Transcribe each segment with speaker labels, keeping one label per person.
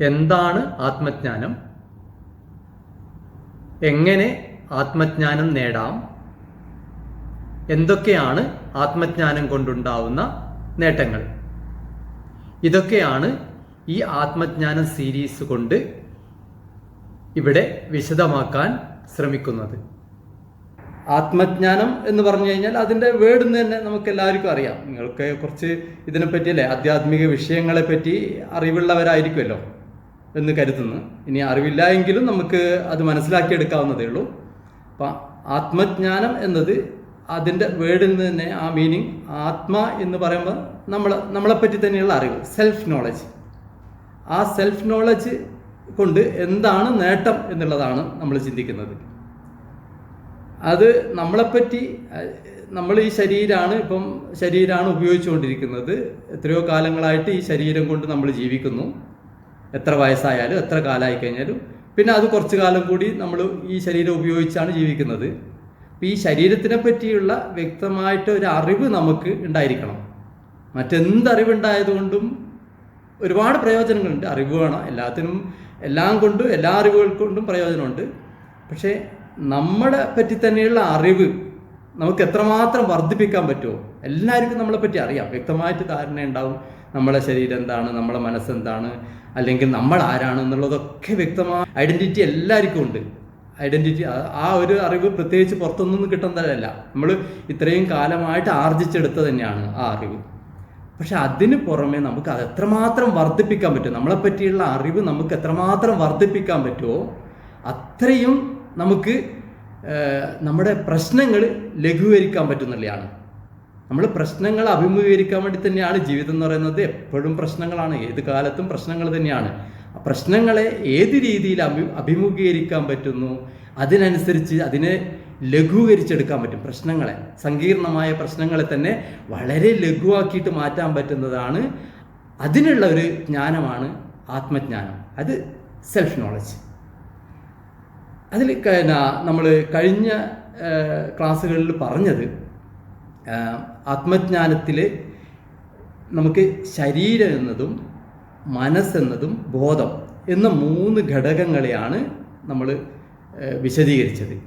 Speaker 1: എന്താണ് ആത്മജ്ഞാനം? എങ്ങനെ ആത്മജ്ഞാനം നേടാം? എന്തൊക്കെയാണ് ആത്മജ്ഞാനം കൊണ്ടുണ്ടാവുന്ന നേട്ടങ്ങൾ? ഇതൊക്കെയാണ് ഈ ആത്മജ്ഞാനം സീരീസ് കൊണ്ട് ഇവിടെ വിശദമാക്കാൻ ശ്രമിക്കുന്നത്. ആത്മജ്ഞാനം എന്ന് പറഞ്ഞു കഴിഞ്ഞാൽ അതിന്റെ വേർഡ് തന്നെ നമുക്ക് എല്ലാവർക്കും അറിയാം. നിങ്ങൾക്ക് കുറച്ച് ഇതിനെപ്പറ്റി അല്ലേ? ആധ്യാത്മിക വിഷയങ്ങളെ പറ്റി അറിവുള്ളവരായിരിക്കുമല്ലോ. എന്ന് കരുതുന്നു. ഇനി അറിവില്ല എങ്കിലും നമുക്ക് അത് മനസ്സിലാക്കിയെടുക്കാവുന്നതേ ഉള്ളൂ. അപ്പം ആത്മജ്ഞാനം എന്നത് അതിന്റെ വേർഡിൽ നിന്ന് തന്നെ ആ മീനിങ് ആത്മ എന്ന് പറയുമ്പോൾ നമ്മൾ നമ്മളെപ്പറ്റി തന്നെയുള്ള അറിവ് സെൽഫ് നോളജ് ആ സെൽഫ് നോളജ് കൊണ്ട് എന്താണ് നേട്ടം എന്നുള്ളതാണ് നമ്മൾ ചിന്തിക്കുന്നത്. അത് നമ്മളെപ്പറ്റി നമ്മൾ ഈ ശരീരമാണ് ഇപ്പം ശരീരമാണ് ഉപയോഗിച്ചുകൊണ്ടിരിക്കുന്നത്. എത്രയോ കാലങ്ങളായിട്ട് ഈ ശരീരം കൊണ്ട് നമ്മൾ ജീവിക്കുന്നു. എത്ര വയസ്സായാലും എത്ര കാലമായി കഴിഞ്ഞാലും. പിന്നെ അത് കുറച്ച് കാലം കൂടി നമ്മൾ ഈ ശരീരം ഉപയോഗിച്ചാണ് ജീവിക്കുന്നത്. അപ്പം ഈ ശരീരത്തിനെ പറ്റിയുള്ള വ്യക്തമായിട്ട് ഒരു അറിവ് നമുക്ക് ഉണ്ടായിരിക്കണം. മറ്റെന്ത് അറിവുണ്ടായതുകൊണ്ടും ഒരുപാട് പ്രയോജനങ്ങളുണ്ട്. അറിവ് വേണം. എല്ലാത്തിനും എല്ലാം കൊണ്ടും എല്ലാ അറിവുകൾ കൊണ്ടും പ്രയോജനമുണ്ട്. പക്ഷേ നമ്മളെ പറ്റി തന്നെയുള്ള അറിവ് നമുക്ക് എത്രമാത്രം വർദ്ധിപ്പിക്കാൻ പറ്റുമോ? എല്ലാവർക്കും നമ്മളെ പറ്റി അറിയാം. വ്യക്തമായിട്ട് ധാരണ ഉണ്ടാവും നമ്മളെ ശരീരം എന്താണ് നമ്മളെ മനസ്സെന്താണ് അല്ലെങ്കിൽ നമ്മൾ ആരാണ് എന്നുള്ളതൊക്കെ വ്യക്തമായ ഐഡന്റിറ്റി എല്ലാവർക്കും ഉണ്ട്. ഐഡന്റിറ്റി ആ ഒരു അറിവ് പ്രത്യേകിച്ച് പുറത്തൊന്നും കിട്ടുന്നതല്ല. നമ്മൾ ഇത്രയും കാലമായിട്ട് ആർജിച്ചെടുത്ത തന്നെയാണ് ആ അറിവ്. പക്ഷെ അതിന് പുറമെ നമുക്ക് അത് എത്രമാത്രം വർദ്ധിപ്പിക്കാൻ പറ്റും? നമ്മളെ പറ്റിയുള്ള അറിവ് നമുക്ക് എത്രമാത്രം വർദ്ധിപ്പിക്കാൻ പറ്റുമോ അത്രയും നമുക്ക് നമ്മുടെ പ്രശ്നങ്ങൾ ലഘൂകരിക്കാൻ പറ്റുന്നുള്ളതാണ് നമ്മൾ പ്രശ്നങ്ങൾ അഭിമുഖീകരിക്കാൻ വേണ്ടി തന്നെയാണ് ജീവിതം എന്ന് പറയുന്നത്. എപ്പോഴും പ്രശ്നങ്ങളാണ്. ഏത് കാലത്തും പ്രശ്നങ്ങൾ തന്നെയാണ്. പ്രശ്നങ്ങളെ ഏത് രീതിയിൽ അഭി അഭിമുഖീകരിക്കാൻ പറ്റുന്നു? അതിനനുസരിച്ച് അതിനെ ലഘൂകരിച്ചെടുക്കാൻ പറ്റും പ്രശ്നങ്ങളെ. സങ്കീർണമായ പ്രശ്നങ്ങളെ തന്നെ വളരെ ലഘുവാക്കിയിട്ട് മാറ്റാൻ പറ്റുന്നതാണ്. അതിനുള്ള ഒരു ജ്ഞാനമാണ് ആത്മജ്ഞാനം. അത് സെൽഫ് നോളജ് അതിൽ നമ്മൾ കഴിഞ്ഞ ക്ലാസ്സുകളിൽ പറഞ്ഞത് ആത്മജ്ഞാനത്തിൽ നമുക്ക് ശരീരം എന്നതും മനസ്സെന്നതും ബോധം എന്ന മൂന്ന് ഘടകങ്ങളെയാണ് നമ്മൾ വിശദീകരിച്ചത്.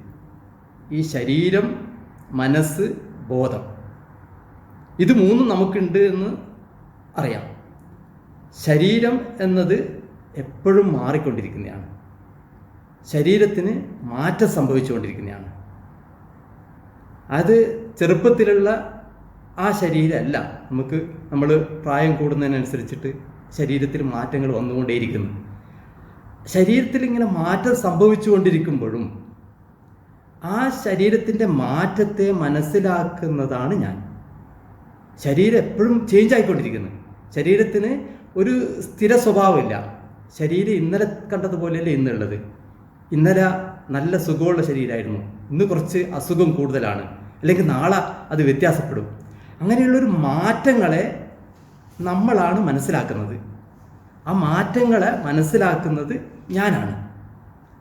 Speaker 1: ഈ ശരീരം മനസ്സ് ബോധം. ഇത് മൂന്നും നമുക്കുണ്ട് എന്ന് അറിയാം. ശരീരം എന്നത് എപ്പോഴും മാറിക്കൊണ്ടിരിക്കുന്നതാണ്. ശരീരത്തിന് മാറ്റം സംഭവിച്ചുകൊണ്ടിരിക്കുന്നതാണ്. അത് ചെറുപ്പത്തിലുള്ള ആ ശരീരമല്ല. നമുക്ക് നമ്മൾ പ്രായം കൂടുന്നതിനനുസരിച്ചിട്ട് ശരീരത്തിൽ മാറ്റങ്ങൾ വന്നുകൊണ്ടേയിരിക്കുന്നു. ശരീരത്തിൽ ഇങ്ങനെ മാറ്റം സംഭവിച്ചുകൊണ്ടിരിക്കുമ്പോഴും ആ ശരീരത്തിന്റെ മാറ്റത്തെ മനസ്സിലാക്കുന്നതാണ് ഞാൻ. ശരീരം എപ്പോഴും ചേഞ്ച് ആയിക്കൊണ്ടിരിക്കുന്നു. ശരീരത്തിന് ഒരു സ്ഥിര സ്വഭാവമില്ല. ശരീരം ഇന്നലെ കണ്ടതുപോലെയല്ല ഇന്നുള്ളത്. ഇന്നലെ നല്ല സുഖമുള്ള ശരീരമായിരുന്നു. ഇന്ന് കുറച്ച് അസുഖം കൂടുതലാണ്. അല്ലെങ്കിൽ നാളെ അത് വ്യത്യാസപ്പെടും. അങ്ങനെയുള്ളൊരു മാറ്റങ്ങളെ നമ്മളാണ് മനസ്സിലാക്കുന്നത്. ആ മാറ്റങ്ങളെ മനസ്സിലാക്കുന്നത് ഞാനാണ്.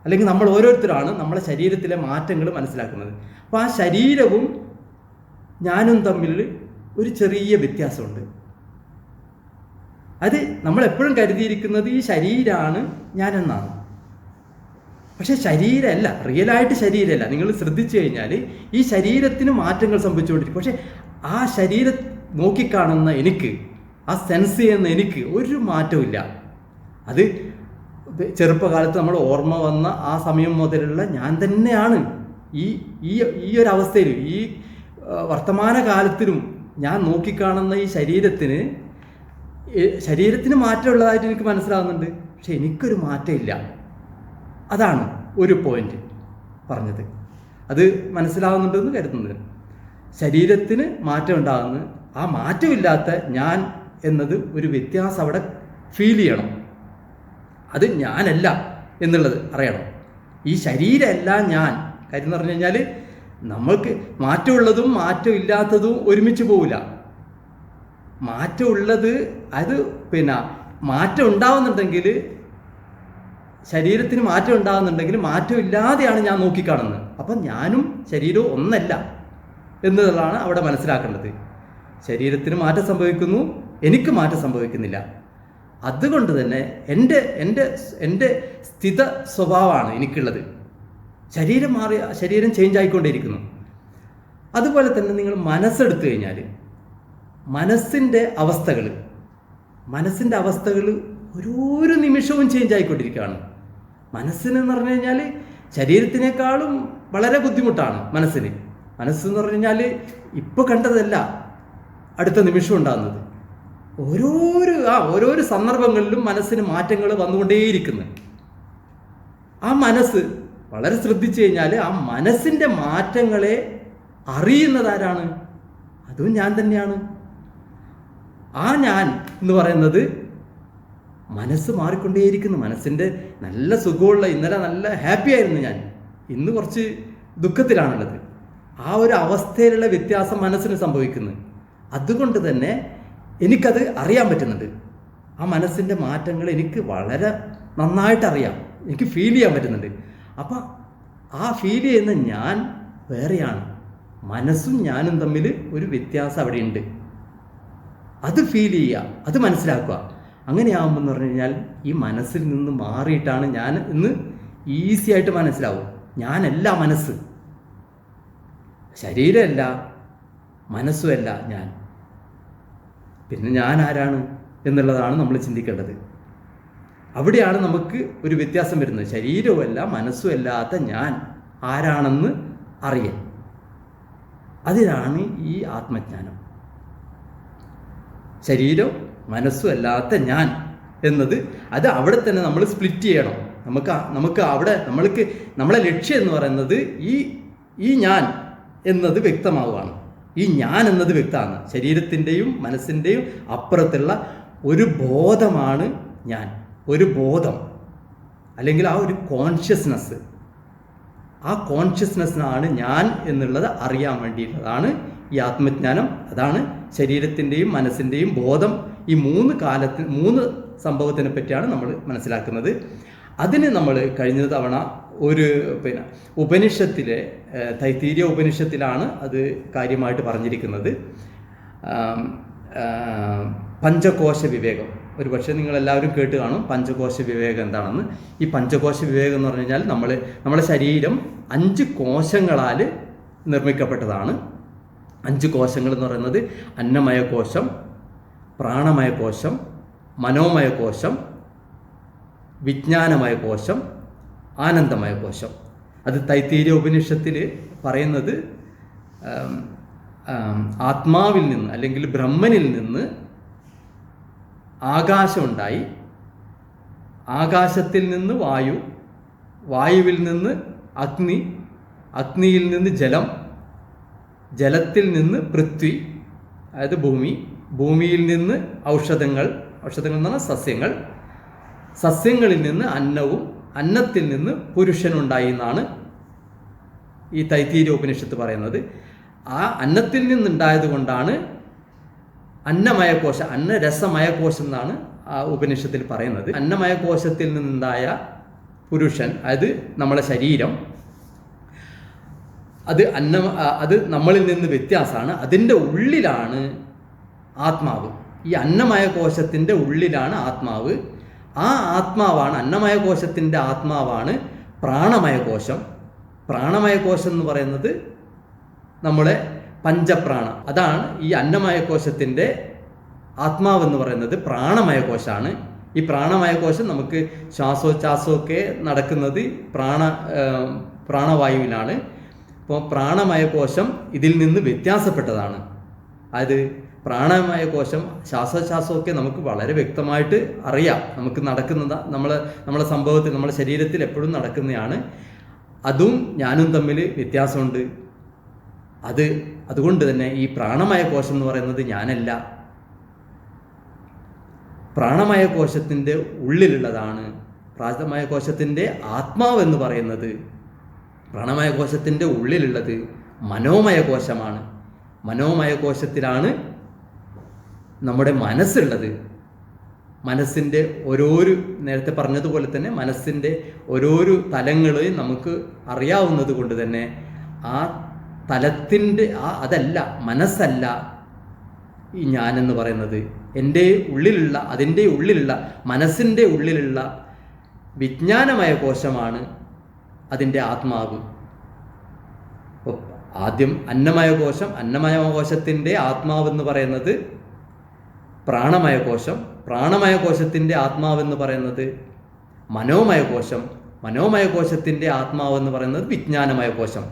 Speaker 1: അല്ലെങ്കിൽ നമ്മൾ ഓരോരുത്തരാണ് നമ്മളെ ശരീരത്തിലെ മാറ്റങ്ങൾ മനസ്സിലാക്കുന്നത്. അപ്പോൾ ആ ശരീരവും ഞാനും തമ്മിൽ ഒരു ചെറിയ വ്യത്യാസമുണ്ട്. അത് നമ്മളെപ്പോഴും കരുതിയിരിക്കുന്നത് ഈ ശരീരമാണ് ഞാനെന്നാണ്. പക്ഷെ ശരീരമല്ല റിയലായിട്ട് ശരീരമല്ല. നിങ്ങൾ ശ്രദ്ധിച്ചു കഴിഞ്ഞാൽ ഈ ശരീരത്തിന് മാറ്റങ്ങൾ സംഭവിച്ചുകൊണ്ടിരിക്കും. പക്ഷെ ആ ശരീരം നോക്കിക്കാണുന്ന എനിക്ക് ആ സെൻസ് ചെയ്യുന്ന എനിക്ക് ഒരു മാറ്റമില്ല അത് ചെറുപ്പകാലത്ത് നമ്മൾ ഓർമ്മ വന്ന ആ സമയം മുതലുള്ള ഞാൻ തന്നെയാണ്. ഈ ഈ ഈ ഒരു അവസ്ഥയിൽ ഈ വർത്തമാന കാലത്തിലും ഞാൻ നോക്കിക്കാണുന്ന ഈ ശരീരത്തിന് ശരീരത്തിന് മാറ്റമുള്ളതായിട്ട് എനിക്ക് മനസ്സിലാവുന്നുണ്ട്. പക്ഷെ എനിക്കൊരു മാറ്റമില്ല. അതാണ് ഒരു പോയിന്റ് പറഞ്ഞത്. അത് മനസ്സിലാവുന്നുണ്ടെന്ന് കരുതുന്നത്. ശരീരത്തിന് മാറ്റം ഉണ്ടാകുന്നു ആ മാറ്റമില്ലാത്ത ഞാൻ എന്നത് ഒരു വ്യത്യാസം അവിടെ ഫീൽ ചെയ്യണം. അത് ഞാനല്ല എന്നുള്ളത് അറിയണം. ഈ ശരീരമല്ല ഞാൻ. കാര്യം എന്ന് പറഞ്ഞു കഴിഞ്ഞാൽ നമ്മൾക്ക് മാറ്റമുള്ളതും മാറ്റമില്ലാത്തതും ഒരുമിച്ച് പോവില്ല. മാറ്റമുള്ളത് അത് പിന്നെ മാറ്റം ഉണ്ടാവുന്നുണ്ടെങ്കിൽ ശരീരത്തിന് മാറ്റം ഉണ്ടാകുന്നുണ്ടെങ്കിൽ മാറ്റമില്ലാതെയാണ് ഞാൻ നോക്കിക്കാണുന്നത്. അപ്പം ഞാനും ശരീരവും ഒന്നല്ല എന്നുള്ളതാണ് അവിടെ മനസ്സിലാക്കേണ്ടത്. ശരീരത്തിന് മാറ്റം സംഭവിക്കുന്നു എനിക്ക് മാറ്റം സംഭവിക്കുന്നില്ല. അതുകൊണ്ട് തന്നെ എന്റെ എന്റെ എന്റെ സ്ഥിത സ്വഭാവമാണ് എനിക്കുള്ളത്. ശരീരം മാറി ശരീരം ചേഞ്ച് ആയിക്കൊണ്ടിരിക്കുന്നു അതുപോലെ തന്നെ നിങ്ങൾ മനസ്സെടുത്തു കഴിഞ്ഞാൽ മനസ്സിന്റെ അവസ്ഥകൾ മനസ്സിന്റെ അവസ്ഥകൾ ഓരോരോ നിമിഷവും ചേഞ്ച് ആയിക്കൊണ്ടിരിക്കുകയാണ്. മനസ്സിനെന്ന് പറഞ്ഞു കഴിഞ്ഞാൽ ശരീരത്തിനേക്കാളും വളരെ ബുദ്ധിമുട്ടാണ് മനസ്സിന്. മനസ്സെന്ന് പറഞ്ഞു കഴിഞ്ഞാൽ ഇപ്പോൾ കണ്ടതല്ല അടുത്ത നിമിഷം ഉണ്ടാകുന്നത്. ഓരോരോ ആ ഓരോരോ സന്ദർഭങ്ങളിലും മനസ്സിന് മാറ്റങ്ങൾ വന്നുകൊണ്ടേയിരിക്കുന്നു. ആ മനസ്സ് വളരെ ശ്രദ്ധിച്ചു കഴിഞ്ഞാൽ ആ മനസ്സിന്റെ മാറ്റങ്ങളെ അറിയുന്നത് ആരാണ്? അതും ഞാൻ തന്നെയാണ്. ആ ഞാൻ എന്ന് പറയുന്നത് മനസ്സ് മാറിക്കൊണ്ടേയിരിക്കുന്നു. മനസ്സിന്റെ നല്ല സുഖമുള്ള ഇന്നലെ നല്ല ഹാപ്പി ആയിരുന്നു ഞാൻ. ഇന്ന് കുറച്ച് ദുഃഖത്തിലാണുള്ളത്. ആ ഒരു അവസ്ഥയിലുള്ള വ്യത്യാസം മനസ്സിന് സംഭവിക്കുന്നു അതുകൊണ്ട് തന്നെ എനിക്കത് അറിയാൻ പറ്റുന്നുണ്ട്. ആ മനസ്സിന്റെ മാറ്റങ്ങൾ എനിക്ക് വളരെ നന്നായിട്ട് അറിയാം. എനിക്ക് ഫീൽ ചെയ്യാൻ പറ്റുന്നുണ്ട്. അപ്പം ആ ഫീൽ ചെയ്യുന്ന ഞാൻ വേറെയാണ്. മനസ്സും ഞാനും തമ്മിൽ ഒരു വ്യത്യാസം അവിടെയുണ്ട്. അത് ഫീൽ ചെയ്യുക അത് മനസ്സിലാക്കുക. അങ്ങനെയാകുമ്പോൾ പറഞ്ഞു കഴിഞ്ഞാൽ ഈ മനസ്സിൽ നിന്ന് മാറിയിട്ടാണ് ഞാൻ ഇന്ന് ഈസി ആയിട്ട് മനസ്സിലാവും. ഞാനല്ല മനസ്സ്. ശരീരമല്ല മനസ്സുമല്ല ഞാൻ. പിന്നെ ഞാൻ ആരാണ് എന്നുള്ളതാണ് നമ്മൾ ചിന്തിക്കേണ്ടത്. അവിടെയാണ് നമുക്ക് ഒരു വ്യത്യാസം വരുന്നത്. ശരീരവുമല്ല മനസ്സുമല്ലാത്ത ഞാൻ ആരാണെന്ന് അറിയൽ അതിനാണ് ഈ ആത്മജ്ഞാനം. ശരീരം മനസ്സും അല്ലാത്ത ഞാൻ എന്നത് അത് അവിടെ തന്നെ നമ്മൾ സ്പ്ലിറ്റ് ചെയ്യണം. നമുക്ക് നമുക്ക് അവിടെ നമ്മൾക്ക് നമ്മളെ ലക്ഷ്യം എന്ന് പറയുന്നത് ഈ ഈ ഞാൻ എന്നത് വ്യക്തമാവുകയാണ്. ഈ ഞാൻ എന്നത് വ്യക്തമാണ്. ശരീരത്തിന്റെയും മനസ്സിന്റെയും അപ്പുറത്തുള്ള ഒരു ബോധമാണ് ഞാൻ. ഒരു ബോധം. അല്ലെങ്കിൽ ആ ഒരു കോൺഷ്യസ്നസ് ആ കോൺഷ്യസ്നെസ്സിനാണ് ഞാൻ എന്നുള്ളത് അറിയാൻ വേണ്ടിയിട്ടുള്ളതാണ് ഈ ആത്മജ്ഞാനം. അതാണ് ശരീരത്തിന്റെയും മനസ്സിന്റെയും ബോധം ഈ മൂന്ന് കാലത്തിന് മൂന്ന് സംഭവത്തിനെ പറ്റിയാണ് നമ്മൾ മനസ്സിലാക്കുന്നത്. അതിന് നമ്മൾ കഴിഞ്ഞ തവണ ഒരു പിന്നെ ഉപനിഷത്തിലെ തൈത്തീര്യ ഉപനിഷത്തിലാണ് അത് കാര്യമായിട്ട് പറഞ്ഞിരിക്കുന്നത്. പഞ്ചകോശ വിവേകം. ഒരു പക്ഷേ നിങ്ങളെല്ലാവരും കേട്ട് കാണും പഞ്ചകോശ വിവേകം എന്താണെന്ന്. ഈ പഞ്ചകോശ വിവേകം എന്ന് പറഞ്ഞു കഴിഞ്ഞാൽ നമ്മൾ നമ്മുടെ ശരീരം അഞ്ച് കോശങ്ങളാൽ നിർമ്മിക്കപ്പെട്ടതാണ്. അഞ്ച് കോശങ്ങൾ എന്ന് പറയുന്നത് അന്നമയ കോശം പ്രാണമയ കോശം മനോമയ കോശം വിജ്ഞാനമയ കോശം ആനന്ദമയ കോശം. അത് തൈത്തീര്യ ഉപനിഷത്തിൽ പറയുന്നത് ആത്മാവിൽ നിന്ന് അല്ലെങ്കിൽ ബ്രഹ്മനിൽ നിന്ന് ആകാശമുണ്ടായി. ആകാശത്തിൽ നിന്ന് വായു വായുവിൽ നിന്ന് അഗ്നി അഗ്നിയിൽ നിന്ന് ജലം ജലത്തിൽ നിന്ന് പൃഥ്വി അതായത് ഭൂമി. ഭൂമിയിൽ നിന്ന് ഔഷധങ്ങൾ ഔഷധങ്ങൾ എന്ന് പറഞ്ഞാൽ സസ്യങ്ങൾ. സസ്യങ്ങളിൽ നിന്ന് അന്നവും അന്നത്തിൽ നിന്ന് പുരുഷനുണ്ടായി എന്നാണ് ഈ തൈത്തീര്യ ഉപനിഷത്ത് പറയുന്നത്. ആ അന്നത്തിൽ നിന്നുണ്ടായത് കൊണ്ടാണ് അന്നമയ കോശം അന്നരസമയ കോശം എന്നാണ് ആ ഉപനിഷത്തിൽ പറയുന്നത്. അന്നമയ കോശത്തിൽ നിന്നുണ്ടായ പുരുഷൻ അത് നമ്മളെ ശരീരം. അത് അന്ന അത് നമ്മളിൽ നിന്ന് വ്യത്യാസമാണ്. അതിന്റെ ഉള്ളിലാണ് ആത്മാവ്. ഈ അന്നമയ കോശത്തിന്റെ ഉള്ളിലാണ് ആത്മാവ്. ആ ആത്മാവാണ് അന്നമയ കോശത്തിന്റെ ആത്മാവാണ് പ്രാണമയ കോശം പ്രാണമയ കോശം എന്ന് പറയുന്നത് നമ്മളെ പഞ്ചപ്രാണ. അതാണ് ഈ അന്നമയ കോശത്തിന്റെ ആത്മാവെന്ന് പറയുന്നത് പ്രാണമയ കോശമാണ് ഈ പ്രാണമയ കോശം നമുക്ക് ശ്വാസോച്ഛാസമൊക്കെ നടക്കുന്നത് പ്രാണ പ്രാണവായുവിലാണ്. അപ്പോൾ പ്രാണമയ കോശം ഇതിൽ നിന്ന് വ്യത്യാസപ്പെട്ടതാണ്. അതായത് പ്രാണമയ കോശം ശ്വാസോച്ഛ്വാസമൊക്കെ നമുക്ക് വളരെ വ്യക്തമായിട്ട് അറിയാം. നമുക്ക് നടക്കുന്നത് നമ്മൾ നമ്മളെ സംഭവത്തിൽ നമ്മുടെ ശരീരത്തിൽ എപ്പോഴും നടക്കുന്നതാണ്. അതും ഞാനും തമ്മിൽ വ്യത്യാസമുണ്ട്. അത് അതുകൊണ്ട് തന്നെ ഈ പ്രാണമായ കോശം എന്ന് പറയുന്നത് ഞാനല്ല. പ്രാണമായ കോശത്തിന്റെ ഉള്ളിലുള്ളതാണ്. പ്രാണമയ കോശത്തിന്റെ ആത്മാവെന്ന് പറയുന്നത് പ്രാണമായ കോശത്തിന്റെ ഉള്ളിലുള്ളത് മനോമയ കോശമാണ്. മനോമയ കോശത്തിലാണ് നമ്മുടെ മനസ്സുള്ളത്. മനസ്സിന്റെ ഓരോരു നേരത്തെ പറഞ്ഞതുപോലെ തന്നെ മനസ്സിന്റെ ഓരോരു തലങ്ങളെയും നമുക്ക് അറിയാവുന്നത് കൊണ്ട് തന്നെ ആ തലത്തിന്റെ ആ അതല്ല മനസ്സല്ല ഈ ഞാനെന്ന് പറയുന്നത്. എന്റെ ഉള്ളിലുള്ള അതിന്റെ ഉള്ളിലുള്ള മനസ്സിന്റെ ഉള്ളിലുള്ള വിജ്ഞാനമായ കോശമാണ് അതിന്റെ ആത്മാവ്. ആദ്യം അന്നമയ കോശം അന്നമയ കോശത്തിന്റെ ആത്മാവെന്ന് പറയുന്നത് പ്രാണമയ കോശം പ്രാണമയ കോശത്തിന്റെ ആത്മാവെന്ന് പറയുന്നത് മനോമയ കോശം മനോമയ കോശത്തിന്റെ ആത്മാവെന്ന് പറയുന്നത് വിജ്ഞാനമയ കോശം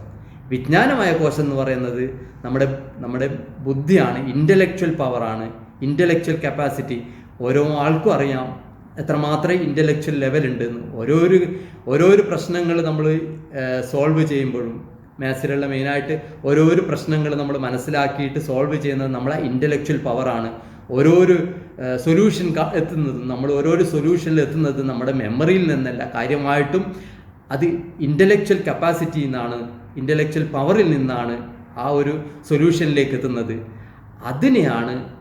Speaker 1: വിജ്ഞാനമയ കോശം എന്ന് പറയുന്നത് നമ്മുടെ നമ്മുടെ ബുദ്ധിയാണ് ഇന്റലക്ച്വൽ പവറാണ് ഇന്റലക്ച്വൽ കപ്പാസിറ്റി ഓരോ ആൾക്കും അറിയാം എത്രമാത്രം ഇന്റലക്ച്വൽ ലെവൽ ഉണ്ടെന്ന് ഓരോരു ഓരോരു പ്രശ്നങ്ങൾ നമ്മൾ സോൾവ് ചെയ്യുമ്പോഴും മാത്സിലുള്ള മെയിനായിട്ട് ഓരോരു പ്രശ്നങ്ങൾ നമ്മൾ മനസ്സിലാക്കിയിട്ട് സോൾവ് ചെയ്യുന്നത് നമ്മളെ ഇന്റലക്ച്വൽ പവറാണ് ഓരോരോ സൊല്യൂഷൻ എത്തുന്നതും നമ്മൾ ഓരോരോ സൊല്യൂഷനിൽ എത്തുന്നത് നമ്മുടെ മെമ്മറിയിൽ നിന്നല്ല. കാര്യമായിട്ടും അത് ഇന്റലക്ച്വൽ കപ്പാസിറ്റിയിൽ നിന്നാണ് ഇന്റലക്ച്വൽ പവറിൽ നിന്നാണ് ആ ഒരു സൊല്യൂഷനിലേക്ക് എത്തുന്നത്. അതിനെയാണ്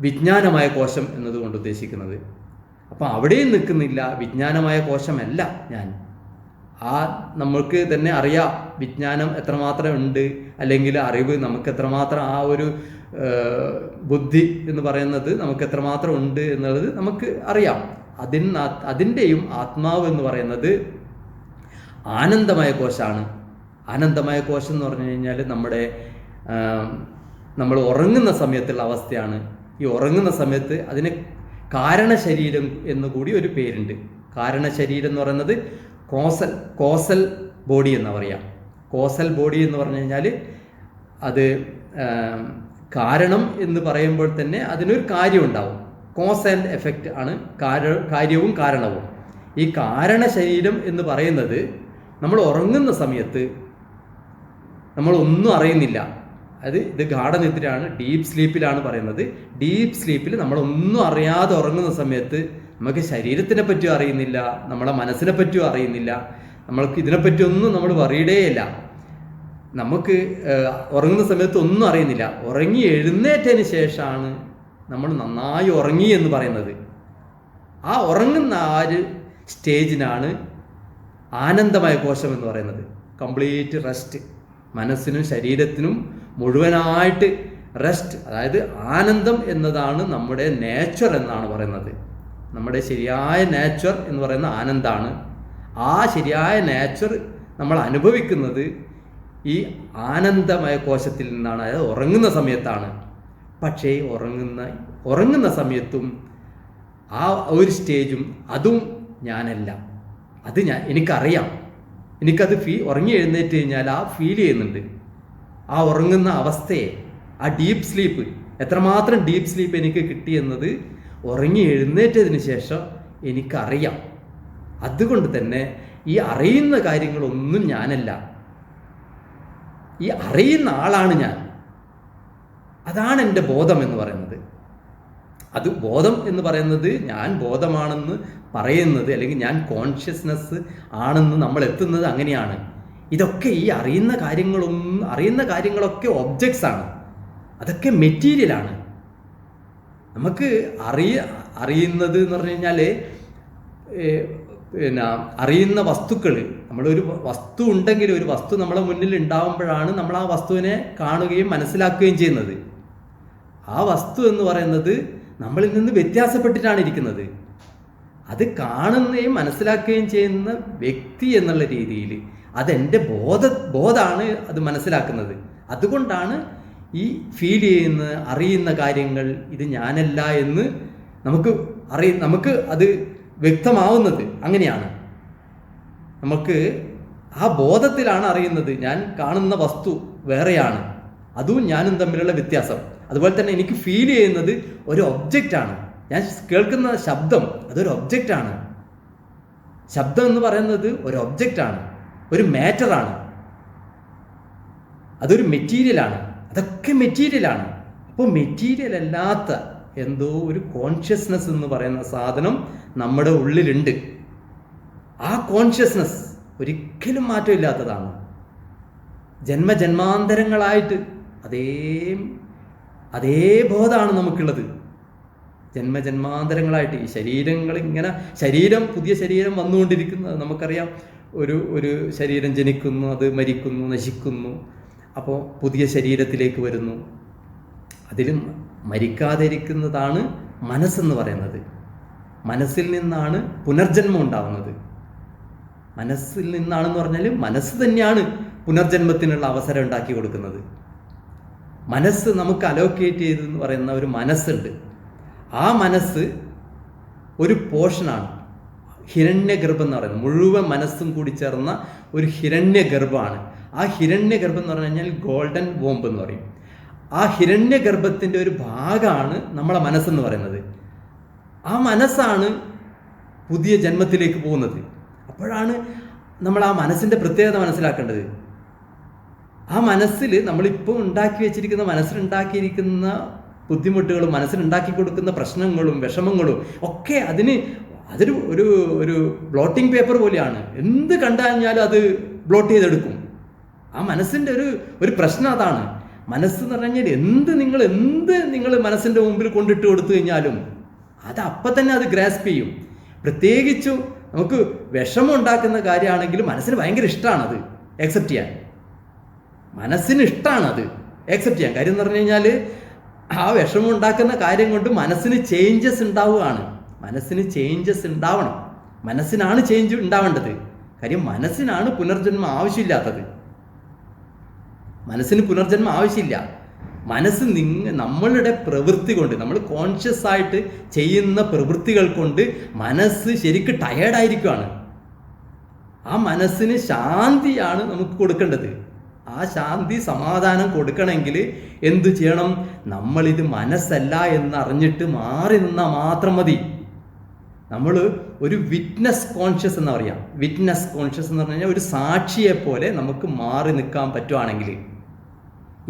Speaker 1: വിജ്ഞാനമായ കോശം എന്നതുകൊണ്ട് ഉദ്ദേശിക്കുന്നത്. അപ്പം അവിടെയും നിൽക്കുന്നില്ല വിജ്ഞാനമായ കോശമല്ല ഞാൻ. ആ നമ്മൾക്ക് തന്നെ അറിയാം വിജ്ഞാനം എത്രമാത്രം ഉണ്ട് അല്ലെങ്കിൽ അറിവ് നമുക്ക് എത്രമാത്രം ആ ഒരു ബുദ്ധി എന്ന് പറയുന്നത് നമുക്ക് എത്രമാത്രം ഉണ്ട് എന്നുള്ളത് നമുക്ക് അറിയാം. അതിൻ അതിന്റെയും ആത്മാവ് എന്ന് പറയുന്നത് ആനന്ദമായ കോശമാണ് ആനന്ദമായ കോശം എന്ന് പറഞ്ഞു കഴിഞ്ഞാൽ നമ്മുടെ നമ്മൾ ഉറങ്ങുന്ന സമയത്തുള്ള അവസ്ഥയാണ്. ഈ ഉറങ്ങുന്ന സമയത്ത് അതിന് കാരണശരീരം എന്ന് കൂടി ഒരു പേരുണ്ട്. കാരണശരീരം എന്ന് പറയുന്നത് കോസൽ കോസൽ ബോഡി എന്ന് പറയാം. കോസൽ ബോഡി എന്ന് പറഞ്ഞു കഴിഞ്ഞാൽ അത് കാരണം എന്ന് പറയുമ്പോൾ തന്നെ അതിനൊരു കാര്യം ഉണ്ടാവും കോസ് ആൻഡ് എഫക്റ്റ് ആണ് കാര കാര്യവും കാരണവും. ഈ കാരണ ശരീരം എന്ന് പറയുന്നത് നമ്മൾ ഉറങ്ങുന്ന സമയത്ത് നമ്മൾ ഒന്നും അറിയുന്നില്ല. അത് ഇത് ഗാഠനിദ്രയാണ് ഡീപ്പ് സ്ലീപ്പിലാണ് പറയുന്നത്. ഡീപ്പ് സ്ലീപ്പിൽ നമ്മളൊന്നും അറിയാതെ ഉറങ്ങുന്ന സമയത്ത് നമുക്ക് ശരീരത്തിനെ പറ്റിയും അറിയുന്നില്ല നമ്മളെ മനസ്സിനെ പറ്റിയും അറിയുന്നില്ല നമ്മൾക്ക് ഇതിനെപ്പറ്റിയൊന്നും നമ്മൾ വറിയിടേയില്ല നമുക്ക് ഉറങ്ങുന്ന സമയത്ത് ഒന്നും അറിയുന്നില്ല. ഉറങ്ങി എഴുന്നേറ്റതിന് ശേഷമാണ് നമ്മൾ നന്നായി ഉറങ്ങി എന്ന് പറയുന്നത്. ആ ഉറങ്ങുന്ന ആ ഒരു സ്റ്റേജിനാണ് ആനന്ദമായ കോശം എന്ന് പറയുന്നത്. Complete rest. മനസ്സിനും ശരീരത്തിനും മുഴുവനായിട്ട് റെസ്റ്റ്. അതായത് ആനന്ദം എന്നതാണ് നമ്മുടെ നേച്ചർ എന്നാണ് പറയുന്നത്. നമ്മുടെ ശരിയായ നേച്ചർ എന്ന് പറയുന്ന ആനന്ദമാണ് ആ ശരിയായ നേച്ചർ നമ്മൾ അനുഭവിക്കുന്നത് ഈ ആനന്ദമായ കോശത്തിൽ നിന്നാണ് അതായത് ഉറങ്ങുന്ന സമയത്താണ്. പക്ഷേ ഉറങ്ങുന്ന ഉറങ്ങുന്ന സമയത്തും ആ ഒരു സ്റ്റേജും അതും ഞാനല്ല. അത് ഞാൻ എനിക്കറിയാം. എനിക്കത് ഫീ ഉറങ്ങി എഴുന്നേറ്റ് കഴിഞ്ഞാൽ ആ ഫീൽ ചെയ്യുന്നുണ്ട്. ആ ഉറങ്ങുന്ന അവസ്ഥയെ ആ ഡീപ്പ് സ്ലീപ്പ് എത്രമാത്രം ഡീപ്പ് സ്ലീപ്പ് എനിക്ക് കിട്ടിയെന്നത് ഉറങ്ങി എഴുന്നേറ്റതിന് ശേഷം എനിക്കറിയാം. അതുകൊണ്ട് തന്നെ ഈ അറിയുന്ന കാര്യങ്ങളൊന്നും ഞാനല്ല. ഈ അറിയുന്ന ആളാണ് ഞാൻ. അതാണ് എന്റെ ബോധം എന്ന് പറയുന്നത്. അത് ബോധം എന്ന് പറയുന്നത് ഞാൻ ബോധമാണെന്ന് പറയുന്നത് അല്ലെങ്കിൽ ഞാൻ കോൺഷ്യസ്നെസ് ആണെന്ന് നമ്മൾ എത്തുന്നത് അങ്ങനെയാണ്. ഇതൊക്കെ ഈ അറിയുന്ന കാര്യങ്ങളും അറിയുന്ന കാര്യങ്ങളൊക്കെ ഒബ്ജക്ട്സ് ആണ്. അതൊക്കെ മെറ്റീരിയലാണ് നമുക്ക് അറിയ അറിയുന്നത് എന്ന് പറഞ്ഞു കഴിഞ്ഞാൽ പിന്നെ അറിയുന്ന വസ്തുക്കൾ നമ്മളൊരു വസ്തു ഉണ്ടെങ്കിൽ ഒരു വസ്തു നമ്മളെ മുന്നിൽ ഉണ്ടാവുമ്പോഴാണ് നമ്മൾ ആ വസ്തുവിനെ കാണുകയും മനസ്സിലാക്കുകയും ചെയ്യുന്നത്. ആ വസ്തു എന്ന് പറയുന്നത് നമ്മളിൽ നിന്ന് വ്യത്യാസപ്പെട്ടിട്ടാണ് ഇരിക്കുന്നത്. അത് കാണുകയും മനസ്സിലാക്കുകയും ചെയ്യുന്ന വ്യക്തി എന്നുള്ള രീതിയിൽ അതെന്റെ ബോധ ബോധമാണ് അത് മനസ്സിലാക്കുന്നത്. അതുകൊണ്ടാണ് ഈ ഫീൽ ചെയ്യുന്ന അറിയുന്ന കാര്യങ്ങൾ ഇത് ഞാനല്ല എന്ന് നമുക്ക് അറിയ നമുക്ക് അത് വ്യക്തമാവുന്നത് അങ്ങനെയാണ്. നമുക്ക് ആ ബോധത്തിലാണ് അറിയുന്നത് ഞാൻ കാണുന്ന വസ്തു വേറെയാണ്. അതും ഞാനും തമ്മിലുള്ള വ്യത്യാസം. അതുപോലെ തന്നെ എനിക്ക് ഫീൽ ചെയ്യുന്നത് ഒരു ഒബ്ജക്റ്റ് ആണ്. ഞാൻ കേൾക്കുന്ന ശബ്ദം അതൊരു ഒബ്ജക്റ്റ് ആണ്. ശബ്ദം എന്ന് പറയുന്നത് ഒരു ഒബ്ജക്റ്റ് ആണ്. ഒരു മാറ്ററാണ് അതൊരു മെറ്റീരിയലാണ് അതൊക്കെ മെറ്റീരിയലാണ് അപ്പോൾ മെറ്റീരിയൽ അല്ലാത്ത എന്തോ ഒരു കോൺഷ്യസ്നസ് എന്ന് പറയുന്ന സാധനം നമ്മുടെ ഉള്ളിലുണ്ട്. ആ കോൺഷ്യസ്നസ് ഒരിക്കലും മാറ്റമില്ലാത്തതാണ്. ജന്മജന്മാന്തരങ്ങളായിട്ട് അതേ അതേ ബോധമാണ് നമുക്കുള്ളത്. ജന്മജന്മാന്തരങ്ങളായിട്ട് ഈ ശരീരങ്ങൾ ഇങ്ങനെ ശരീരം പുതിയ ശരീരം വന്നുകൊണ്ടിരിക്കുന്നത് നമുക്കറിയാം. ഒരു ഒരു ശരീരം ജനിക്കുന്നു അത് മരിക്കുന്നു നശിക്കുന്നു. അപ്പോൾ പുതിയ ശരീരത്തിലേക്ക് വരുന്നു. അതിലും മരിക്കാതെ ഇരിക്കുന്നതാണ് മനസ്സെന്ന് പറയുന്നത്. മനസ്സിൽ നിന്നാണ് പുനർജന്മം ഉണ്ടാവുന്നത്. മനസ്സിൽ നിന്നാണെന്ന് പറഞ്ഞാൽ മനസ്സ് തന്നെയാണ് പുനർജന്മത്തിനുള്ള അവസരം ഉണ്ടാക്കി കൊടുക്കുന്നത്. മനസ്സ് നമുക്ക് അലോക്കേറ്റ് ചെയ്തെന്ന് പറയുന്ന ഒരു മനസ്സുണ്ട്. ആ മനസ്സ് ഒരു പോർഷനാണ് ഹിരണ്യഗർഭം എന്ന് പറയുന്നത്. മുഴുവൻ മനസ്സും കൂടി ചേർന്ന ഒരു ഹിരണ്യഗർഭമാണ്. ആ ഹിരണ്യഗർഭം എന്ന് പറഞ്ഞു കഴിഞ്ഞാൽ ഗോൾഡൻ ബോംബ് എന്ന് പറയും. ആ ഹിരണ്യഗർഭത്തിന്റെ ഒരു ഭാഗമാണ് നമ്മളെ മനസ്സെന്ന് പറയുന്നത്. ആ മനസ്സാണ് പുതിയ ജന്മത്തിലേക്ക് പോകുന്നത്. അപ്പോഴാണ് നമ്മൾ ആ മനസ്സിന്റെ പ്രത്യേകത മനസ്സിലാക്കേണ്ടത്. ആ മനസ്സിൽ നമ്മളിപ്പോൾ ഉണ്ടാക്കി വെച്ചിരിക്കുന്ന മനസ്സിലുണ്ടാക്കിയിരിക്കുന്ന ബുദ്ധിമുട്ടുകളും മനസ്സിലുണ്ടാക്കി കൊടുക്കുന്ന പ്രശ്നങ്ങളും വിഷമങ്ങളും ഒക്കെ അതിന് അതൊരു ഒരു ഒരു ബ്ലോട്ടിംഗ് പേപ്പർ പോലെയാണ്. എന്ത് കണ്ടുകഴിഞ്ഞാലും അത് ബ്ലോട്ട് ചെയ്തെടുക്കും. ആ മനസ്സിന്റെ ഒരു ഒരു പ്രശ്നം അതാണ്. മനസ്സ് എന്ന് പറഞ്ഞാൽ എന്ത് നിങ്ങൾ എന്ത് നിങ്ങൾ മനസ്സിന്റെ മുമ്പിൽ കൊണ്ടിട്ട് കൊടുത്തു കഴിഞ്ഞാലും അത് അപ്പം തന്നെ അത് ഗ്രാസ്പ് ചെയ്യും. പ്രത്യേകിച്ചും നമുക്ക് വിഷമം ഉണ്ടാക്കുന്ന കാര്യമാണെങ്കിൽ മനസ്സിന് ഭയങ്കര ഇഷ്ടമാണത് അക്സെപ്റ്റ് ചെയ്യാൻ. മനസ്സിന് ഇഷ്ടമാണത് അത് അക്സെപ്റ്റ് ചെയ്യാൻ. കാര്യം എന്ന് പറഞ്ഞു കഴിഞ്ഞാൽ ആ വിഷമം ഉണ്ടാക്കുന്ന കാര്യം കൊണ്ട് മനസ്സിന് ചേഞ്ചസ് ഉണ്ടാവുകയാണ്. മനസ്സിന് ചേഞ്ചസ് ഉണ്ടാവണം. മനസ്സിനാണ് ചേഞ്ച് ഉണ്ടാവേണ്ടത്. കാര്യം മനസ്സിനാണ് പുനർജന്മം ആവശ്യമില്ലാത്തത്. മനസ്സിന് പുനർജന്മം ആവശ്യമില്ല. മനസ്സ് നിങ്ങ നമ്മളുടെ പ്രവൃത്തി കൊണ്ട് നമ്മൾ കോൺഷ്യസ് ആയിട്ട് ചെയ്യുന്ന പ്രവൃത്തികൾ കൊണ്ട് മനസ്സ് ശരിക്കും ടയേർഡായിരിക്കുകയാണ് ആ മനസ്സിന് ശാന്തിയാണ് നമുക്ക് കൊടുക്കേണ്ടത്. ആ ശാന്തി സമാധാനം കൊടുക്കണമെങ്കിൽ എന്തു ചെയ്യണം? നമ്മളിത് മനസ്സല്ല എന്നറിഞ്ഞിട്ട് മാറി നിന്നാൽ മാത്രം മതി. നമ്മൾ ഒരു വിറ്റ്നസ് കോൺഷ്യസ് എന്ന് പറയാം. വിറ്റ്നസ് കോൺഷ്യസ് എന്ന് പറഞ്ഞു കഴിഞ്ഞാൽ ഒരു സാക്ഷിയെ പോലെ നമുക്ക് മാറി നിൽക്കാൻ പറ്റുവാണെങ്കിൽ.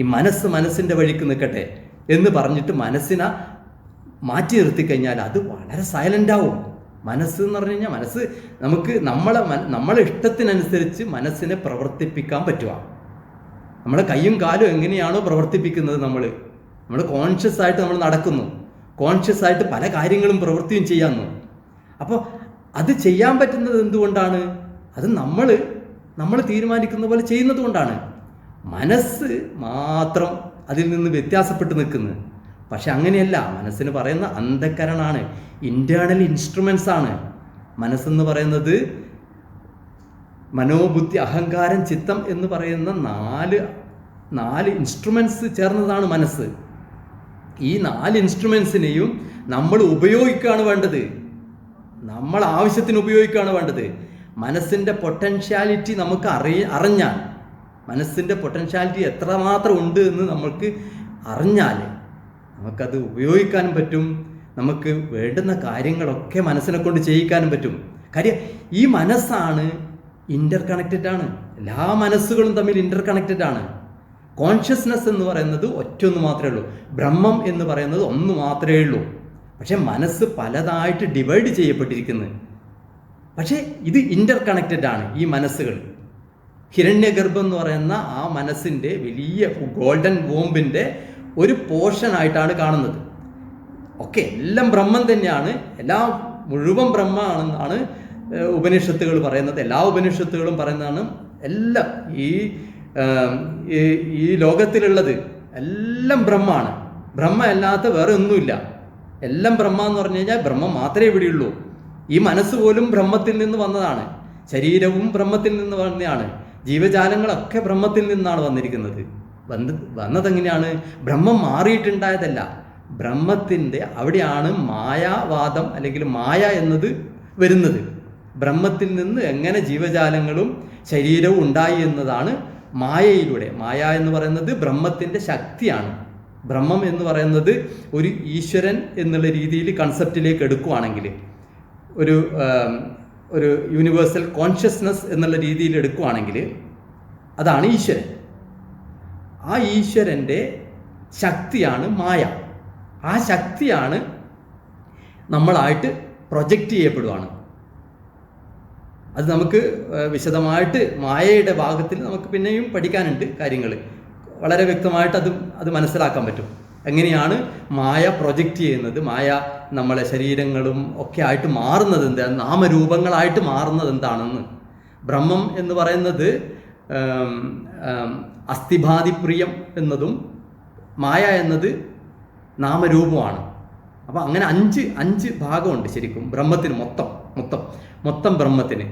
Speaker 1: ഈ മനസ്സ് മനസ്സിന്റെ വഴിക്ക് നിൽക്കട്ടെ എന്ന് പറഞ്ഞിട്ട് മനസ്സിനെ മാറ്റി നിർത്തി കഴിഞ്ഞാൽ അത് വളരെ സൈലന്റ് ആവും. മനസ്സ് എന്ന് പറഞ്ഞു കഴിഞ്ഞാൽ മനസ്സ് നമുക്ക് നമ്മളെ നമ്മളെ ഇഷ്ടത്തിനനുസരിച്ച് മനസ്സിനെ പ്രവർത്തിപ്പിക്കാൻ പറ്റുക നമ്മളെ കൈയും കാലും എങ്ങനെയാണോ പ്രവർത്തിപ്പിക്കുന്നത് നമ്മൾ നമ്മൾ കോൺഷ്യസ് ആയിട്ട് നമ്മൾ നടക്കുന്നു. കോൺഷ്യസ് ആയിട്ട് പല കാര്യങ്ങളും പ്രവൃത്തിയും ചെയ്യാമെന്നു അപ്പോൾ അത് ചെയ്യാൻ പറ്റുന്നത് എന്തുകൊണ്ടാണ്? അത് നമ്മൾ നമ്മൾ തീരുമാനിക്കുന്ന പോലെ ചെയ്യുന്നത് കൊണ്ടാണ്. മനസ്സ് മാത്രം അതിൽ നിന്ന് വ്യത്യാസപ്പെട്ട് നിൽക്കുന്നത്. പക്ഷെ അങ്ങനെയല്ല മനസ്സിന് പറയുന്ന അന്ധക്കരണാണ് ഇന്റേർണൽ ഇൻസ്ട്രുമെൻസ് ആണ്. മനസ്സെന്ന് പറയുന്നത് മനോബുദ്ധി അഹങ്കാരം ചിത്തം എന്ന് പറയുന്ന നാല് നാല് ഇൻസ്ട്രുമെൻസ് ചേർന്നതാണ് മനസ്സ്. ഈ നാല് ഇൻസ്ട്രുമെൻസിനെയും നമ്മൾ ഉപയോഗിക്കുകയാണ് വേണ്ടത്. നമ്മൾ ആവശ്യത്തിന് ഉപയോഗിക്കുകയാണ് വേണ്ടത്. മനസ്സിന്റെ പൊട്ടൻഷ്യാലിറ്റി നമുക്ക് അറിയ അറിഞ്ഞാൽ മനസ്സിന്റെ പൊട്ടൻഷ്യാലിറ്റി എത്രമാത്രം ഉണ്ട് എന്ന് നമ്മൾക്ക് അറിഞ്ഞാൽ നമുക്കത് ഉപയോഗിക്കാനും പറ്റും. നമുക്ക് വേണ്ടുന്ന കാര്യങ്ങളൊക്കെ മനസ്സിനെ കൊണ്ട് ചെയ്യിക്കാനും പറ്റും. കാര്യം ഈ മനസ്സാണ് ഇന്റർ കണക്റ്റഡ് ആണ്. എല്ലാ മനസ്സുകളും തമ്മിൽ ഇന്റർ കണക്റ്റഡ് ആണ്. കോൺഷ്യസ്നെസ് എന്ന് പറയുന്നത് ഒറ്റൊന്ന് മാത്രമേ ഉള്ളൂ. ബ്രഹ്മം എന്ന് പറയുന്നത് ഒന്ന് മാത്രമേ ഉള്ളൂ. പക്ഷേ മനസ്സ് പലതായിട്ട് ഡിവൈഡ് ചെയ്യപ്പെട്ടിരിക്കുന്നത് പക്ഷേ ഇത് ഇന്റർ കണക്റ്റഡ് ആണ് ഈ മനസ്സുകൾ. ഹിരണ്യഗർഭം എന്ന് പറയുന്ന ആ മനസ്സിന്റെ വലിയ ഗോൾഡൻ ബോംബിന്റെ ഒരു പോർഷൻ ആയിട്ടാണ് കാണുന്നത്. ഒക്കെ എല്ലാം ബ്രഹ്മം തന്നെയാണ്. എല്ലാ മുഴുവൻ ബ്രഹ്മമാണെന്നാണ് ഉപനിഷത്തുകൾ പറയുന്നത്. എല്ലാ ഉപനിഷത്തുകളും പറയുന്നതാണ് എല്ലാം ഈ- ഈ ലോകത്തിലുള്ളത് എല്ലാം ബ്രഹ്മമാണ് ബ്രഹ്മ അല്ലാത്ത വേറെ ഒന്നുമില്ല. എല്ലാം ബ്രഹ്മ എന്ന് പറഞ്ഞു കഴിഞ്ഞാൽ ബ്രഹ്മം മാത്രമേ ഇവിടെയുള്ളൂ. ഈ മനസ്സ് പോലും ബ്രഹ്മത്തിൽ നിന്ന് വന്നതാണ്. ശരീരവും ബ്രഹ്മത്തിൽ നിന്ന് വന്നതാണ്. ജീവജാലങ്ങളൊക്കെ ബ്രഹ്മത്തിൽ നിന്നാണ് വന്നിരിക്കുന്നത്. വന്ന് വന്നതെങ്ങനെയാണ്? ബ്രഹ്മം മാറിയിട്ടുണ്ടായതല്ല. ബ്രഹ്മത്തിന്റെ അവിടെയാണ് മായാവാദം അല്ലെങ്കിൽ മായ എന്നത് വരുന്നത്. ബ്രഹ്മത്തിൽ നിന്ന് എങ്ങനെ ജീവജാലങ്ങളും ശരീരവും ഉണ്ടായി എന്നതാണ് മായയിലൂടെ. മായ എന്ന് പറയുന്നത് ബ്രഹ്മത്തിന്റെ ശക്തിയാണ്. ബ്രഹ്മം എന്ന് പറയുന്നത് ഒരു ഈശ്വരൻ എന്നുള്ള രീതിയിൽ കൺസെപ്റ്റിലേക്ക് എടുക്കുവാണെങ്കിൽ ഒരു ഒരു യൂണിവേഴ്സൽ കോൺഷ്യസ്നസ് എന്നുള്ള രീതിയിൽ എടുക്കുവാണെങ്കിൽ അതാണ് ഈശ്വരൻ. ആ ഈശ്വരന്റെ ശക്തിയാണ് മായ. ആ ശക്തിയാണ് നമ്മളായിട്ട് പ്രൊജക്റ്റ് ചെയ്യപ്പെടുവാണ്. അത് നമുക്ക് വിശദമായിട്ട് മായയുടെ ഭാഗത്തിൽ നമുക്ക് പിന്നെയും പഠിക്കാനുണ്ട് കാര്യങ്ങൾ. വളരെ വ്യക്തമായിട്ട് അത് അത് മനസ്സിലാക്കാൻ പറ്റും. എങ്ങനെയാണ് മായ പ്രൊജക്റ്റ് ചെയ്യുന്നത്? മായ നമ്മളെ ശരീരങ്ങളും ഒക്കെ ആയിട്ട് മാറുന്നത് എന്താണ് നാമരൂപങ്ങളായിട്ട് മാറുന്നത് എന്താണെന്ന്. ബ്രഹ്മം എന്ന് പറയുന്നത് അസ്ഥിഭാതിപ്രിയം എന്നതും മായ എന്നത് നാമരൂപമാണ്. അപ്പോൾ അങ്ങനെ അഞ്ച് അഞ്ച് ഭാഗമുണ്ട് ശരിക്കും ബ്രഹ്മത്തിന് മൊത്തം മൊത്തം മൊത്തം ബ്രഹ്മത്തിന്.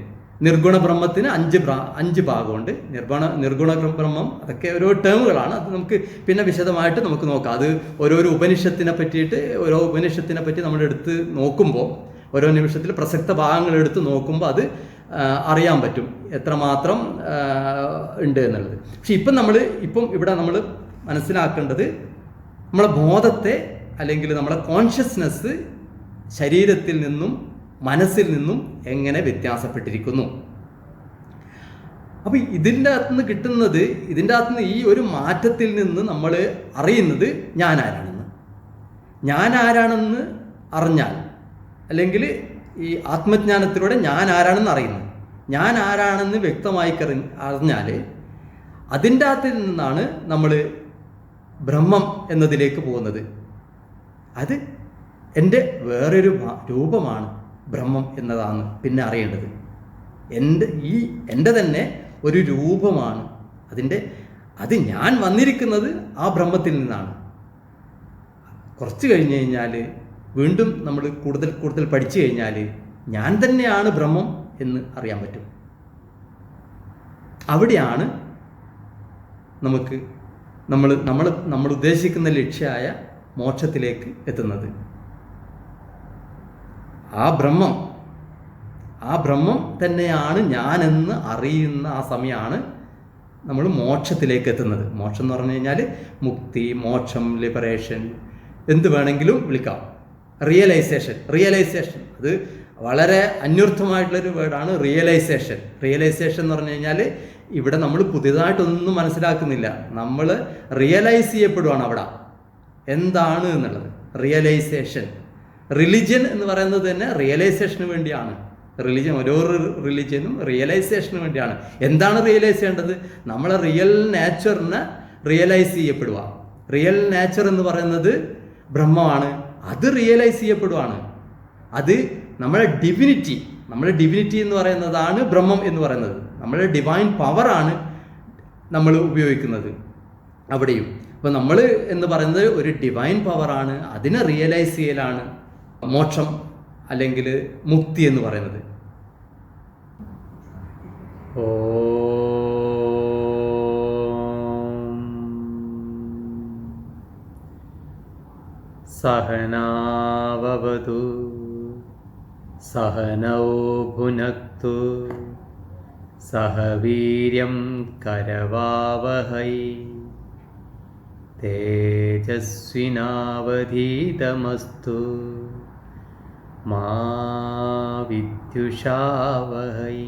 Speaker 1: നിർഗുണ ബ്രഹ്മത്തിന് അഞ്ച് അഞ്ച് ഭാഗമുണ്ട്. നിർഗുണ നിർഗുണ ബ്രഹ്മം അതൊക്കെ ഓരോ ടേമുകളാണ് അത് നമുക്ക് പിന്നെ വിശദമായിട്ട് നമുക്ക് നോക്കാം. അത് ഓരോരോ ഉപനിഷത്തിനെ പറ്റിയിട്ട് ഓരോ ഉപനിഷത്തിനെ പറ്റി നമ്മൾ എടുത്ത് നോക്കുമ്പോൾ ഓരോ നിമിഷത്തിൽ പ്രസക്ത ഭാഗങ്ങൾ എടുത്ത് നോക്കുമ്പോൾ അത് അറിയാൻ പറ്റും. എത്രമാത്രം ഉണ്ട് എന്നുള്ളത്. പക്ഷെ ഇപ്പം നമ്മൾ ഇപ്പം ഇവിടെ നമ്മൾ മനസ്സിലാക്കേണ്ടത് നമ്മളെ ബോധത്തെ അല്ലെങ്കിൽ നമ്മളെ കോൺഷ്യസ്നെസ് ശരീരത്തിൽ നിന്നും മനസ്സിൽ നിന്നും എങ്ങനെ വ്യത്യാസപ്പെട്ടിരിക്കുന്നു? അപ്പൊ ഇതിന്റെ അകത്തുനിന്ന് കിട്ടുന്നത് ഇതിന്റെ അകത്തുനിന്ന് ഈ ഒരു മാറ്റത്തിൽ നിന്ന് നമ്മൾ അറിയുന്നത് ഞാൻ ആരാണെന്ന്. ഞാൻ ആരാണെന്ന് അറിഞ്ഞാൽ അല്ലെങ്കിൽ ഈ ആത്മജ്ഞാനത്തിലൂടെ ഞാൻ ആരാണെന്ന് അറിയുന്നു ഞാൻ ആരാണെന്ന് വ്യക്തമായി കറി അറിഞ്ഞാൽ അതിന്റെ അകത്തിൽ നിന്നാണ് നമ്മൾ ബ്രഹ്മം എന്നതിലേക്ക് പോകുന്നത്. അത് എന്റെ വേറൊരു രൂപമാണ്. ബ്രഹ്മം എന്നതാണ് പിന്നെ അറിയേണ്ടത്. എന്റെ ഈ എന്റെ തന്നെ ഒരു രൂപമാണ്. അതിന്റെ അത് ഞാൻ വന്നിരിക്കുന്നത് ആ ബ്രഹ്മത്തിൽ നിന്നാണ്. കുറച്ച് കഴിഞ്ഞ് കഴിഞ്ഞാൽ വീണ്ടും നമ്മൾ കൂടുതൽ കൂടുതൽ പഠിച്ചു കഴിഞ്ഞാൽ ഞാൻ തന്നെയാണ് ബ്രഹ്മം എന്ന് അറിയാൻ പറ്റും. അവിടെയാണ് നമുക്ക് നമ്മൾ നമ്മൾ നമ്മൾ ഉദ്ദേശിക്കുന്ന ലക്ഷ്യമായ മോക്ഷത്തിലേക്ക് എത്തുന്നത്. ആ ബ്രഹ്മം ആ ബ്രഹ്മം തന്നെയാണ് ഞാനെന്ന് അറിയുന്ന ആ സമയമാണ് നമ്മൾ മോക്ഷത്തിലേക്ക് എത്തുന്നത്. മോക്ഷം എന്ന് പറഞ്ഞു കഴിഞ്ഞാൽ മുക്തി മോക്ഷം ലിബറേഷൻ എന്ത് വേണമെങ്കിലും വിളിക്കാം. റിയലൈസേഷൻ റിയലൈസേഷൻ അത് വളരെ അന്വർത്ഥമായിട്ടുള്ളൊരു വേർഡാണ് റിയലൈസേഷൻ റിയലൈസേഷൻ എന്ന് പറഞ്ഞു കഴിഞ്ഞാൽ ഇവിടെ നമ്മൾ പുതിയതായിട്ടൊന്നും മനസ്സിലാക്കുന്നില്ല. നമ്മൾ റിയലൈസ് ചെയ്യപ്പെടുവാണ് അവിടെ. എന്താണ് എന്നുള്ളത്? റിയലൈസേഷൻ റിലിജ്യൻ എന്ന് പറയുന്നത് തന്നെ റിയലൈസേഷന് വേണ്ടിയാണ്. റിലിജ്യൻ ഓരോ റിലിജ്യനും റിയലൈസേഷന് വേണ്ടിയാണ്. എന്താണ് റിയലൈസ് ചെയ്യേണ്ടത്? നമ്മളെ റിയൽ നേച്ചറിനെ റിയലൈസ് ചെയ്യപ്പെടുക. റിയൽ നാച്ചർ എന്ന് പറയുന്നത് ബ്രഹ്മമാണ്. അത് റിയലൈസ് ചെയ്യപ്പെടുവാണ്. അത് നമ്മളെ ഡിവിനിറ്റി നമ്മളെ ഡിവിനിറ്റി എന്ന് പറയുന്നതാണ് ബ്രഹ്മം എന്ന് പറയുന്നത്. നമ്മളെ ഡിവൈൻ പവറാണ് നമ്മൾ ഉപയോഗിക്കുന്നത് അവിടെയും. അപ്പോൾ നമ്മൾ എന്ന് പറയുന്നത് ഒരു ഡിവൈൻ പവറാണ് അതിനെ റിയലൈസ് ചെയ്യലാണ്. മോക്ഷം അല്ലെങ്കിൽ മുക്തി എന്ന് പറയുന്നത്. സഹനാവതു സഹനൗ ഭുനക്തു സഹ കരവാവഹൈ തേജസ്വിനാവധീതമസ്തു मा विद्युषावै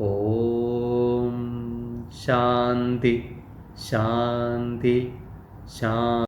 Speaker 1: ॐ शान्ति शान्ति शान्ति।